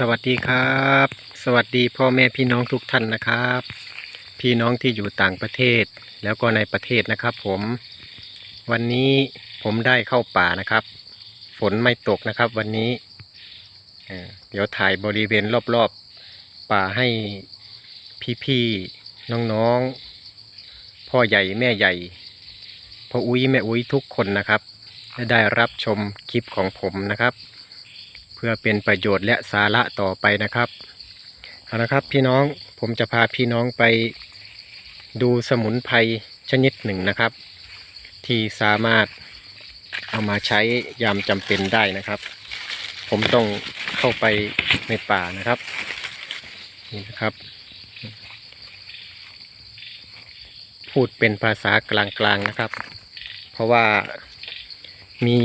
สวัสดีครับ สวัสดีพ่อแม่พี่น้องทุกท่านนะครับ พี่น้องที่อยู่ต่างประเทศ แล้วก็ในประเทศนะครับ ผม วันนี้ผมได้เข้าป่านะครับ ฝนไม่ตกนะครับ วันนี้เดี๋ยวถ่ายบริเวณรอบๆ ป่าให้พี่ๆน้องๆ พ่อใหญ่แม่ใหญ่พ่ออุ้ยแม่อุ้ยทุกคนนะครับได้รับชมคลิปของผมนะครับ พื่อเป็นประโยชน์และสาระต่อไปนะครับเอาละครับพี่น้องผมจะพาพี่น้องไปดูสมุนไพรชนิดหนึ่งนะครับ ที่สามารถเอามาใช้ยามจำเป็นได้นะครับ ผมต้องเข้าไปในป่านะครับนี่นะครับ พูดเป็นภาษากลางๆนะครับ เพราะว่ามี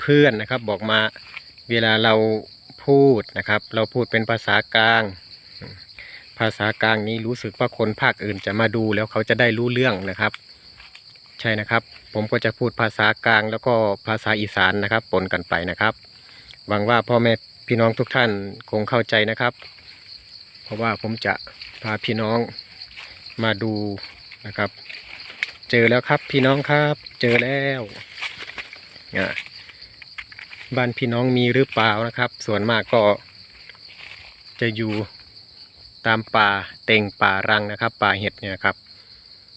เพื่อนๆนะครับบอกมา เวลาเราพูดนะครับ เราพูดเป็นภาษากลาง ภาษากลางนี้รู้สึกว่าคนภาคอื่นจะมาดูแล้วเขาจะได้รู้เรื่องนะครับ ใช่นะครับ ผมก็จะพูดภาษากลางแล้วก็ภาษาอีสานนะครับปนกันไปนะครับหวังว่าพ่อแม่พี่น้องทุกท่านคงเข้าใจนะครับ เพราะว่าผมจะพาพี่น้องมาดูนะครับ เจอแล้วครับพี่น้องครับ เจอแล้วอะ บ้านพี่น้องมีหรือเปล่านะครับ ส่วนมากก็ จะอยู่ตามป่าเต็งป่ารังนะครับ ป่าเห็ดเนี่ยครับ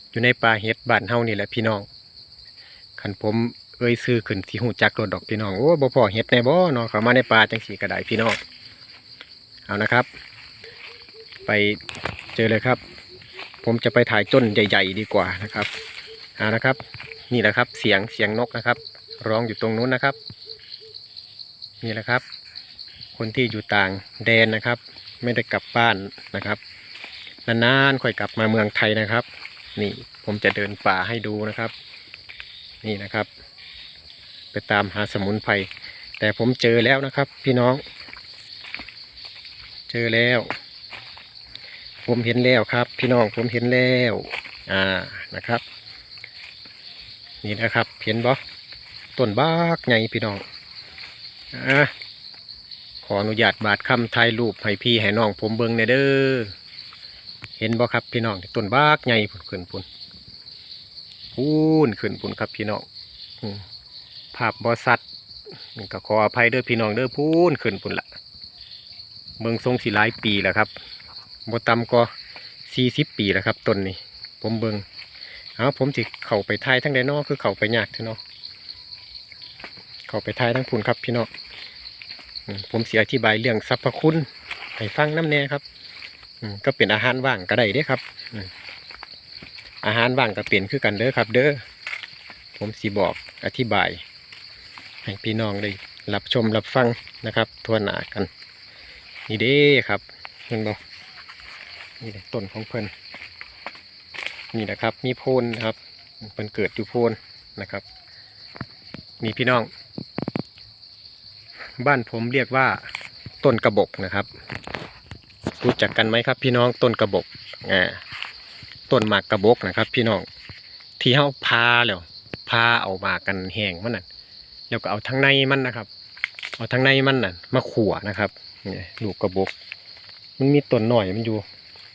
อยู่ในป่าเห็ดบ้านเฮานี่แหละพี่น้องขันผมเอ่ยซื้อขึ้นที่หูจักรถดอกพี่น้องโอ้บ่พอเห็ดในบ่เนาะเขามาในป่าจังสีกระไดพี่น้องเอานะครับ ไปเจอเลยครับ ผมจะไปถ่ายต้นใหญ่ ๆ ดีกว่านะครับเอานะครับ นี่แหละครับเสียงเสียงนกนะครับ ร้องอยู่ตรงนู้นนะครับ นี่แหละครับ คนที่อยู่ต่างแดนนะครับ ไม่ได้กลับบ้านนะครับ นานๆค่อยกลับมาเมืองไทยนะครับ นี่ผมจะเดินป่าให้ดูนะครับ นี่นะครับ ไปตามหาสมุนไพรแต่ผมเจอแล้วนะครับ พี่น้อง เจอแล้ว ผมเห็นแล้วครับ พี่น้องผมเห็นแล้วอ่านะครับ นี่นะครับเห็นบ่ต้นบากไงพี่น้อง อะขออนุญาตบาดคำถ่ายรูปให้พี่ให้น้องผมเบิ่งในเด้อ เห็นบ่ครับพี่น้องต้นบากไงพุ่นขึ้นพุ่นพูนขึ้นพุ่นครับพี่น้องภาพบอสัตว์ก็ขออภัยเด้อพี่น้องเด้อพูนขึ้นพุ่นละเบิ่งทรงสีหลายปีแล้วครับบ่ต่ำก็สี่สิบปีแล้วครับต้นนี้ ผมเบิงเอาผมสิเข้าไปทายทั้งใดนอคือเข้าไปยากเถอะเนาะ เข้าไปทายทั้งพุ่นครับพี่น้องผมเสียอธิบายเรื่องสรรพคุณให้ฟังน้ำแน่ครับก็เป็นอาหารว่างก็ได้เด้ครับ อาหารว่างก็เปลี่ยนคือกันเด้อครับ เด้อผมสีบอกอธิบาย ให้พี่น้องได้รับชมรับฟังนะครับทั่วหน้ากัน นี่เด้ครับเห็นบ่นี่ต้นของเพิ่นนี่นะครับ มีโพนนะครับเพิ่นเกิดอยู่โพนนะครับนี่พี่น้อง บ้านผมเรียกว่าต้นกระบอกนะครับ รู้จักกันไหมครับ พี่น้องต้นกระบอกอ่าต้นหมากกระบอกนะครับ พี่น้องที่เฮาพาแล้วพาเอามากันแห้งมันน่ะแล้วก็เอาทั้งในมันนะครับ เอาทั้งในมันน่ะมาขั่วนะครับเนี่ยลูกกระบอกมันมีต้นหน่อยมันอยู่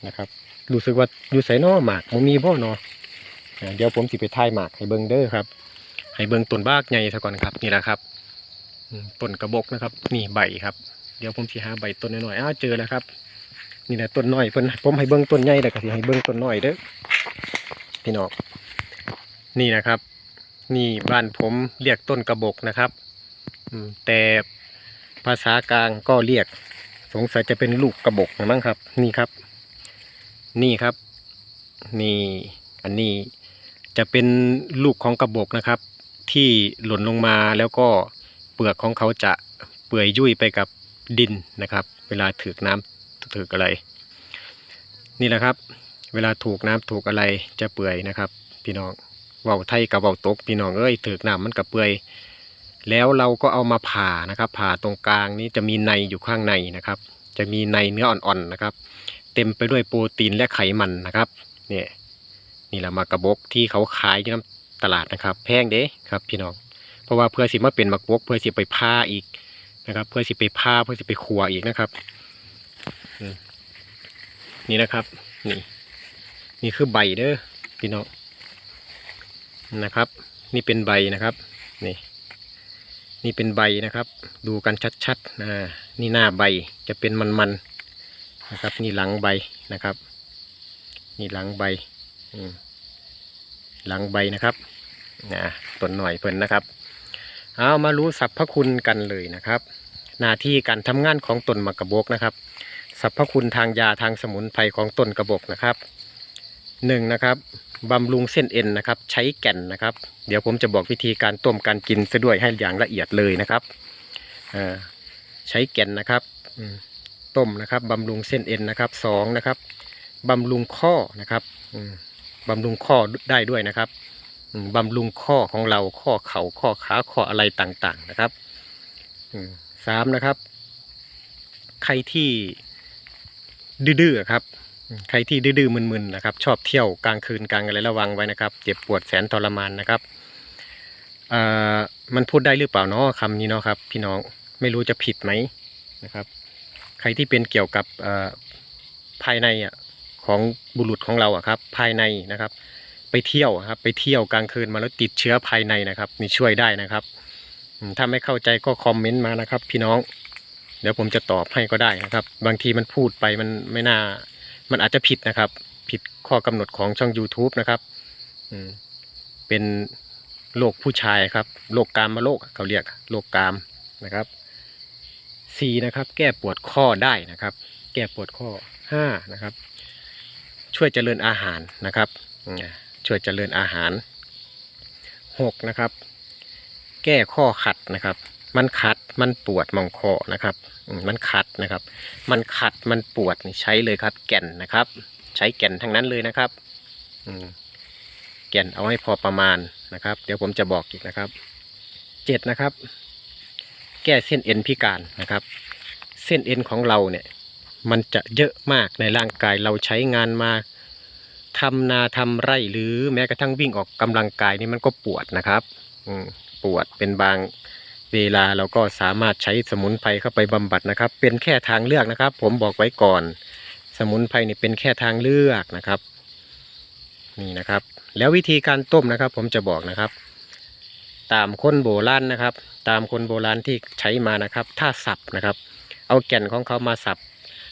นะครับ รู้สึกว่าอยู่ใส่นอหมากมันมีบ่เนออ่าเดี๋ยวผมสิไปถ่ายหมากให้เบิ่งเด้อครับ ให้เบิ่งต้นบากใหญ่ซะก่อนครับนี่แหละครับ ต้นกระบอกนะครับ นี่ใบครับ เดี๋ยวผมสิหาใบต้นหน้อยๆอ้าวเจอแล้วครับ นี่แหละต้นน้อยเพิ่นผมให้เบิ่งต้นใหญ่แต่ก็สิให้เบิ่งต้นน้อยเด้อพี่น้องนี่นะครับ นี่บ้านผมเรียกต้นกระบอกนะครับอืแต่ภาษากลางก็เรียก สงสัยจะเป็นลูกกระบอกนะมั้งครับ นี่ครับ นี่ครับ นี่อันนี้จะเป็นลูกของกระบอกนะครับ ที่หล่นลงมาแล้วก็ ปลือกของเขาจะเปื่อยยุ่ยไปกับดินนะครับ เวลาถือน้ำถืออะไร นี่แหละครับ เวลาถูกน้ำถูกอะไรจะเปื่อยนะครับ พี่น้องเว้าไทยกับเว้าตกพี่น้องเอ้ยถือน้ำมันกับเปื่อยแล้วเราก็เอามาผ่านะครับผ่าตรงกลางนี้จะมีในอยู่ข้างในนะครับ จะมีในเนื้ออ่อนๆนะครับ เต็มไปด้วยโปรตีนและไขมันนะครับเนี่ยนี่แหละมากระบอกที่เขาขายอยู่น้ำตลาดนะครับ แพงเด้ครับพี่น้อง ราะว่าเพื่อสิมาเป็นมักบกเพื่อสิไปผ่าอีกนะครับ เพื่อสิไปผ้าเพื่อสิไปขัวอีกนะครับ นี่นะครับ นี่ นี่คือใบเด้อพี่น้องนะครับ นี่เป็นใบนะครับ นี่ นี่เป็นใบนะครับ ดูกันชัดๆนะนี่หน้าใบจะเป็นมันๆนะครับ นี่หลังใบนะครับ นี่หลังใบหลังใบนะครับนะต้นหน่อยเพิ่นนะครับ เอามารู้สรรพคุณกันเลยนะครับหน้าที่การทำงานของต้นมะกระบอกนะครับสรรพคุณทางยาทางสมุนไพรของต้นกระบอกนะครับหนึ่งนะครับบำรุงเส้นเอ็นนะครับ ใช้แก่นนะครับ เดี๋ยวผมจะบอกวิธีการต้มการกินซะด้วยให้อย่างละเอียดเลยนะครับใช้แก่นนะครับต้มนะครับบำรุงเส้นเอ็นนะครับสองนะครับบำรุงข้อนะครับบำรุงข้อได้ด้วยนะครับ บำรุงข้อของเราข้อเข่าข้อขาข้ออะไรต่างๆนะครับสามนะครับ ใครที่ดื้อๆครับ ใครที่ดื้อๆมึนๆนะครับ ชอบเที่ยวกลางคืนกลางอะไรระวังไว้นะครับ เจ็บปวดแสนทรมานนะครับมันพูดได้หรือเปล่าเนาะคำนี้เนาะครับ พี่น้องไม่รู้จะผิดไหมนะครับ ใครที่เป็นเกี่ยวกับภายในอะของบุรุษของเราอะครับ ภายในนะครับ ไปเที่ยวครับ ไปเที่ยวกลางคืนมาแล้วติดเชื้อภายในนะครับนี่ช่วยได้นะครับถ้าไม่เข้าใจก็คอมเมนต์มานะครับ พี่น้อง เดี๋ยวผมจะตอบให้ก็ได้นะครับ บางทีมันพูดไปมันไม่น่า มันอาจจะผิดนะครับ ผิดข้อกำหนดของช่อง YouTube นะครับอืเป็นโรคผู้ชายครับโรคกามมาโรคเขาเรียกโรคกามนะครับสี่นะครับ แก้ปวดข้อได้นะครับ แก้ปวดข้อห้านะครับ ช่วยเจริญอาหารนะครับอ ช่วยเจริญอาหารหกนะครับ แก้ข้อขัดนะครับ มันขัดมันปวดมองคอนะครับมันขัดนะครับ มันขัดมันปวดใช้เลยครับ แก่นนะครับ ใช้แก่นทั้งนั้นเลยนะครับแก่นเอาให้พอประมาณนะครับ เดี๋ยวผมจะบอกอีกนะครับเจ็ดนะครับ แก้เส้นเอ็นพิการนะครับ เส้นเอ็นของเราเนี่ย มันจะเยอะมากในร่างกายเราใช้งานมา ทำนาทำไร่หรือแม้กระทั่งวิ่งออกกำลังกายนี่มันก็ปวดนะครับปวดเป็นบางเวลาเราก็สามารถใช้สมุนไพรเข้าไปบำบัดนะครับ เป็นแค่ทางเลือกนะครับ ผมบอกไว้ก่อน สมุนไพรนี่เป็นแค่ทางเลือกนะครับ นี่นะครับ แล้ววิธีการต้มนะครับ ผมจะบอกนะครับ ตามคนโบราณนะครับ ตามคนโบราณที่ใช้มานะครับ ถ้าสับนะครับ เอาแก่นของเขามาสับ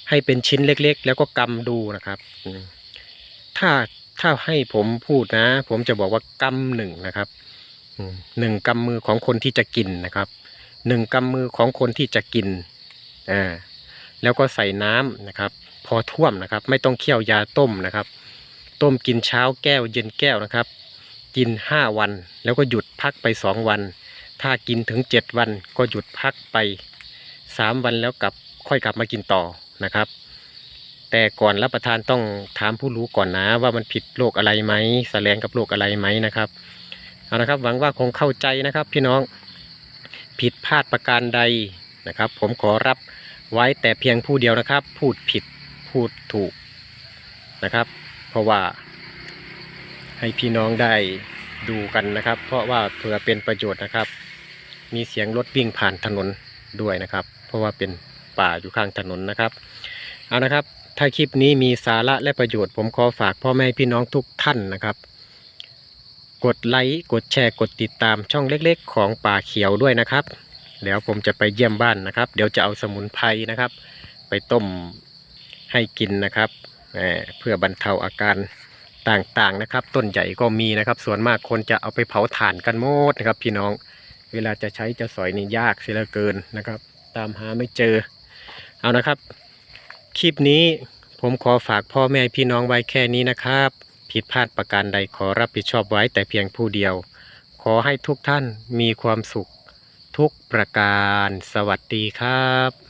ให้เป็นชิ้นเล็ก ๆ แล้วก็กำดูนะครับอื ถ้าถ้าให้ผมพูดนะ ผมจะบอกว่ากำหนึ่งนะครับหนึ่งกำมือของคนที่จะกินนะครับหนึ่งกำมือของคนที่จะกินอ่าแล้วก็ใส่น้ำนะครับ พอท่วมนะครับ ไม่ต้องเคี่ยวยาต้มนะครับ ต้มกินเช้าแก้วเย็นแก้วนะครับ กินห้าวัน แล้วก็หยุดพักไปสองวัน ถ้ากินถึงเจ็ดวันก็หยุดพักไปสามวันแล้วกลับค่อยกลับมากินต่อนะครับ แต่ก่อนรับประทานต้องถามผู้รู้ก่อนนะ ว่ามันผิดโรคอะไรไหมแสลงกับโรคอะไรไหมนะครับเอาละครับหวังว่าคงเข้าใจนะครับ พี่น้องผิดพลาดประการใดนะครับ ผมขอรับไว้แต่เพียงผู้เดียวนะครับ พูดผิดพูดถูกนะครับ เพราะว่าให้พี่น้องได้ดูกันนะครับ เพราะว่าเผื่อเป็นประโยชน์นะครับ มีเสียงรถวิ่งผ่านถนนด้วยนะครับ เพราะว่าเป็นป่าอยู่ข้างถนนนะครับ เอานะครับ ถ้าคลิปนี้มีสาระและประโยชน์ ผมขอฝากพ่อแม่พี่น้องทุกท่านนะครับ กดไลค์กดแชร์กดติดตามช่องเล็กๆ ของป่าเขียวด้วยนะครับเดี๋ยวผมจะไปเยี่ยมบ้านนะครับ เดี๋ยวจะเอาสมุนไพรนะครับ ไปต้มให้กินนะครับเพื่อบรรเทาอาการต่างๆนะครับ ต้นใหญ่ก็มีนะครับ ส่วนมากคนจะเอาไปเผาถ่านกันหมดนะครับ พี่น้องเวลาจะใช้จะสอยนี่ยากเสียเหลือเกินนะครับ ตามหาไม่เจอเอานะครับ คลิปนี้ผมขอฝากพ่อแม่พี่น้องไว้แค่นี้นะครับ ผิดพลาดประการใดขอรับผิดชอบไว้แต่เพียงผู้เดียว ขอให้ทุกท่านมีความสุข ทุกประการ สวัสดีครับ